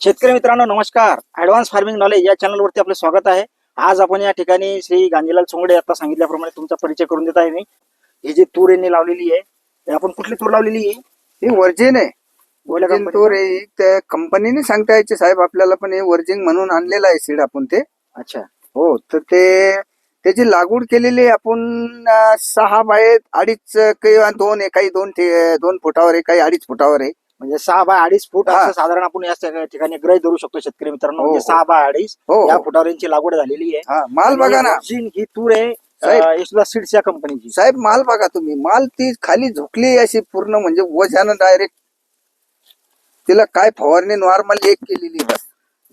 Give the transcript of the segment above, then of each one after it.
शेतकरी मित्रांनो नमस्कार. ऍडव्हान्स फार्मिंग नॉलेज या चॅनलवरती आपलं स्वागत आहे. आज आपण या ठिकाणी श्री गांधीलाल चोंगडे आता सांगितल्याप्रमाणे तुमचा परिचय करून देत आहे मी. ही जी तूर यांनी लावलेली आहे आपण कुठली तूर लावलेली आहे? हे वर्जिन आहे. वर्जिन? तूर आहे त्या कंपनीने सांगता यायचे साहेब. आपल्याला पण हे वर्जिन म्हणून आणलेलं आहे सीड आपण ते. अच्छा. हो तर ते त्याची लागवड केलेली आपण सहा बाय अडीच किंवा दोन आहे काही दोन दोन फुटावर आहे काही अडीच फुटावर आहे. म्हणजे सहा बाय अडीच फूट हा. असं साधारण आपण या सगळ्या ठिकाणी ग्रह धरू शकतो शेतकरी मित्रांनो. हो, म्हणजे हो. सहा बाय अडीच हो या हो. फुटावर यांची लागवड झालेली आहे. हा माल बघा ना. ही तूर आहे साहेब. अं, हे सुद्धा सीड्स या कंपनीची. साहेब माल बघा तुम्ही. माल ती खाली झुकली अशी पूर्ण म्हणजे वजानं डायरेक्ट तिला काय फवारणी नॉर्मल एक केलेली बस.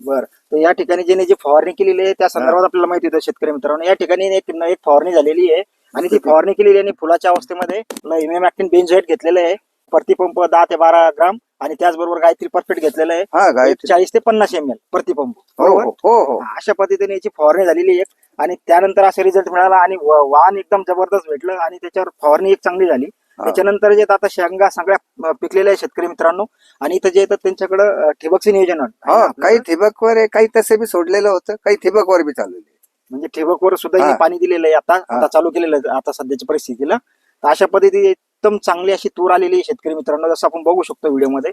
बर. तर या ठिकाणी ज्याने जी फवारणी केलेली आहे त्या संदर्भात आपल्याला माहिती होतं शेतकरी मित्रांनो. या ठिकाणी एक एक फवारणी झालेली आहे. आणि ती फवारणी केलेली आहे आणि फुलाच्या अवस्थेमध्ये बेन्झोएट घेतलेलं आहे. प्रतिपंप दहा ते बारा ग्राम आणि त्याचबरोबर गायत्री परफेक्ट घेतलेलं आहे हा एक गायत्री चाळीस ते पन्नास एम एल प्रतिपंप हो हो हो हो हा, अशा पद्धतीने याची फवारणी झालेली आहे आणि त्यानंतर असा रिझल्ट मिळाला आणि व- वाहन एकदम जबरदस्त भेटलं आणि त्याच्यावर फवारणी एक चांगली झाली. त्याच्यानंतर जे आता शेंगा सगळ्या अं, पिकलेल्या आहे शेतकरी मित्रांनो आणि इथं जे येतात त्यांच्याकडे ठिबकचं नियोजन आहे. हा काही ठिबकवर आहे काही तसे बी सोडलेलं होतं काही ठिबकवर बी चाललेलं आहे. म्हणजे ठिबकवर सुद्धा हा. पाणी दिलेलं आहे आता. आता चालू केलेलं आहे आता सध्याच्या परिस्थितीला तर अशा पद्धतीने एकदम चांगली अशी तूर आलेली आहे शेतकरी मित्रांनो जसं आपण बघू शकतो व्हिडिओमध्ये.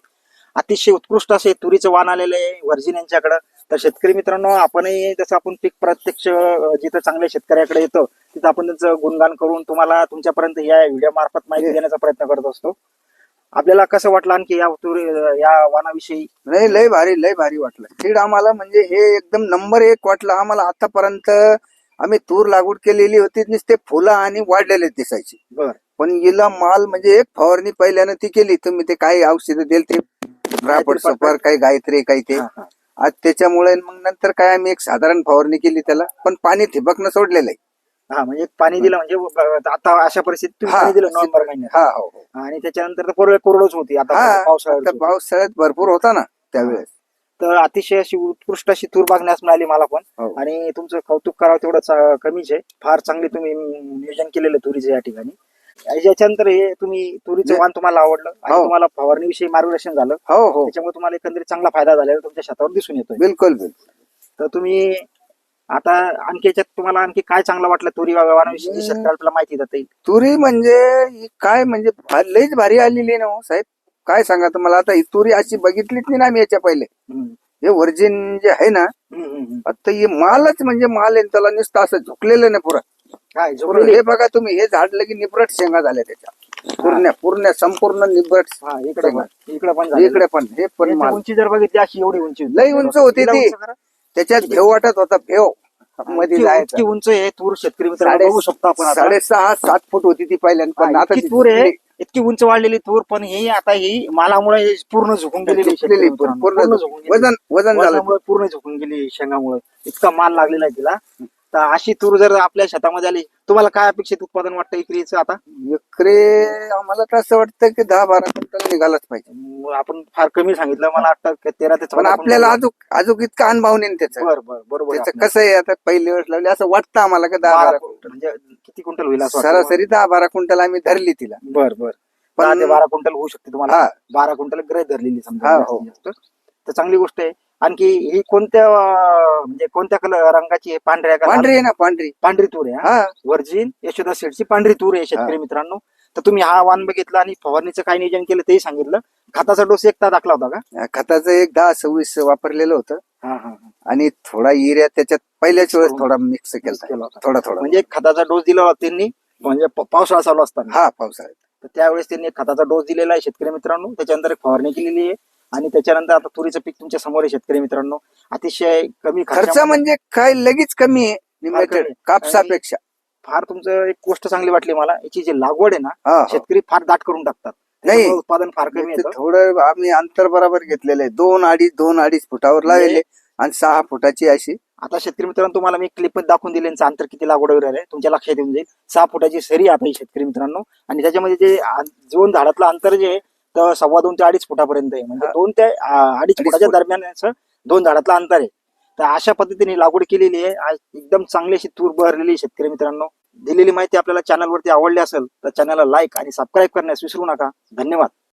अतिशय उत्कृष्ट असे तुरीचं वाण आलेलं आहे वर्जिन यांच्याकडं. तर शेतकरी मित्रांनो आपणही जसं आपण पीक प्रत्यक्ष जिथं चांगल्या शेतकऱ्याकडे येतो तिथं आपण त्यांचं गुणगान करून तुम्हाला तुमच्यापर्यंत या व्हिडिओ मार्फत माहिती. देण्याचा प्रयत्न करत असतो. आपल्याला कसं वाटलं आणखी या तुरी या वाणाविषयी? नाही लय भारी लय भारी वाटलं. सीड आम्हाला म्हणजे हे एकदम नंबर एक वाटलं. आम्हाला आतापर्यंत आम्ही तूर लागवड केलेली होती नुसते फुलं आणि वाढलेले दिसायची. बर. पण हिला माल म्हणजे एक फवारणी पहिल्यानं ती केली. तुम्ही ते काही औषधं दिल ते रापड सुपर काही गायत्री काही ते. आज त्याच्यामुळे मग नंतर काय आम्ही एक साधारण फवारणी केली त्याला पण पाणी ठिबकनं सोडलेलं आहे. हा म्हणजे पाणी दिलं म्हणजे आता अशा परिस्थितीत पाणी दिलं नोव्हेंबर महिन्यात. हा हो आणि त्याच्यानंतर तर पूर्व कोरडच होती आता पावसाळ्यात पावसाळ्यात भरपूर होता ना त्यावेळेस. तर अतिशय अशी उत्कृष्ट अशी तूर बागण्यास मिळाली मला पण. हो. आणि तुमचं कौतुक करावं तेवढं कमीच आहे. फार चांगले तुम्ही नियोजन केलेलं तुरीचं या ठिकाणी. याच्यानंतर हे तुम्ही तुरीचं वाण तुम्हाला आवडलं आणि हो. तुम्हाला फवारणीविषयी मार्गदर्शन झालं हो हो त्याच्यामुळे तुम्हाला एकंदरीत चांगला फायदा झालेला तुमच्या शेतावर दिसून येतोय बिलकुल बिलकुल तर तुम्ही आता आणखी याच्यात तुम्हाला आणखी काय चांगलं वाटलं तुरी वाणाविषयी. शेतकऱ्याला आपल्याला माहिती देता येईल तुरी म्हणजे ही काय म्हणजे भा- लईच भारी आलेली ना हो साहेब काय सांगा तुम्हाला आता ही तुरी अशी बघितलीच नाही ना आम्ही याच्या पहिले हम्म. हे वर्जिन जे आहे ना हम्म, हम्म, हम्म. आता हे मालच म्हणजे माल आहे त्याला नुसतं असं झुकलेलं नाही पुरा काय? हे बघा तुम्ही हे झाड लगे निबरट शेंगा झाल्या त्याच्या पूर्ण पूर्ण संपूर्ण निबरट हा इकडे पण इकडे पण झालेलं. इकडे पण हे पण याची माल उंची जर बघितली अशी एवढी उंची. लई उंच होती ती. त्याच्यात भेव वाटत होता भेवमध्ये इतकी- जायचं इतकी उंच आहे तूर शेतकरी मित्रांनो साडे- बघू शकतो आपण आता साडेसहा सात फूट होती ती पहिल्यांदा पण हा, आता इतकी ती तूर आहे झुकली. इतकी उंच वाढलेली तूर पण ही आता ही मालामुळे ही पूर्ण झुकून गेलेली आहे झुकलेली शेतकरी पूर्ण मित्रांनो. पूर्ण पूर्ण झुकून गेलेली. वजन वजन झालं वजनामुळे पूर्ण झुकून गेली शेंगामुळे इतका माल लागलेला आहे तिला तर अशी तूर जर आपल्या शेतामध्ये आली तुम्हाला काय अपेक्षित उत्पादन वाटतं इकरीचं आता एकरे आम्हाला तर असं वाटतं की दहा बारा क्विंटल निघालाच पाहिजे म, आपण फार कमी सांगितलं मला वाटतं की तेरा ते पण चौदा आपल्याला. अजून अजून इतका अनुभव नाही त्याचा बर बर बरोबर आहे त्याचं आपलं. कसं आहे आता पहिली वेळ लावली असं वाटतं आम्हाला की दहा बारा म्हणजे किती क्विंटल होईल असं वाटतं सरासरी दहा बारा क्विंटल आम्ही धरली तिला बर बर पण- दहा ते बारा क्विंटल होऊ शकते तुम्हाला हा. बारा क्विंटल ग्रह धरलेली समजा हा, जास्तीत. जास्त. तर चांगली गोष्ट आहे आणखी ही कोणत्या अं, म्हणजे कोणत्या कलर रंगाची आहे? पांढऱ्या का लाल? पांढरी आहे ना पांढरी. पांढरी तूर आहे हा? हा. वर्जिन यशोदा शेडची पांढरी तूर आहे शेतकरी मित्रांनो. तर तुम्ही हा वाण बघितला आणि फवारणीचं काय नियोजन केलं तेही सांगितलं. खताचा डोस एकदा दाखला होता का? खताचं एक दहा सव्वीस वापरलेलं होतं. हा हा आणि थोडा युरिया त्याच्यात पहिल्याच वेळेस थोडा मिक्स केला केला होता. थोडा थोडा. म्हणजे खताचा डोस दिला होता त्यांनी म्हणजे प- पावसाळा चालू असताना. हा पावसाळ्यात. तर त्यावेळेस त्यांनी एक खताचा डोस दिलेला आहे शेतकरी मित्रांनो. त्याच्यानंतर एक फवारणी केलेली आहे. आणि त्याच्यानंतर आता तुरीचं पीक तुमच्यासमोर आहे शेतकरी मित्रांनो. अतिशय कमी खर्च म्हणजे काय? लगेच कमी आहे. कापसापेक्षा. फार तुमचं एक गोष्ट चांगली वाटली मला. याची जी लागवड आहे ना. शेतकरी फार दाट करून टाकतात. नाही. उत्पादन फार कमी थोडं आम्ही अंतर बरोबर घेतलेलं आहे. दोन अडीच दोन अडीच फुटावर लावले आणि सहा फुटाची अशी. आता शेतकरी मित्रांनो तुम्हाला मी क्लिप दाखवून दिले अंतर किती लागवड आहे तुमच्या लक्षात येऊन जाईल. सहा फुटाची सरी आता ही शेतकरी मित्रांनो. आणि त्याच्यामध्ये जे दोन झाडातलं अंतर जे आहे तर सव्वा दोन ते अडीच फुटापर्यंत आहे. म्हणजे. दोन ते अडीच फुटाच्या फूट. दरम्यान दोन झाडातलं अंतर आहे. तर अशा पद्धतीने लागवड केलेली आहे. आज एकदम चांगली अशी तूर बहरलेली शेतकरी मित्रांनो. दिलेली माहिती आपल्याला चॅनलवरती आवडली असेल तर चॅनलला लाईक आणि सबस्क्राईब करण्यास विसरू नका. धन्यवाद.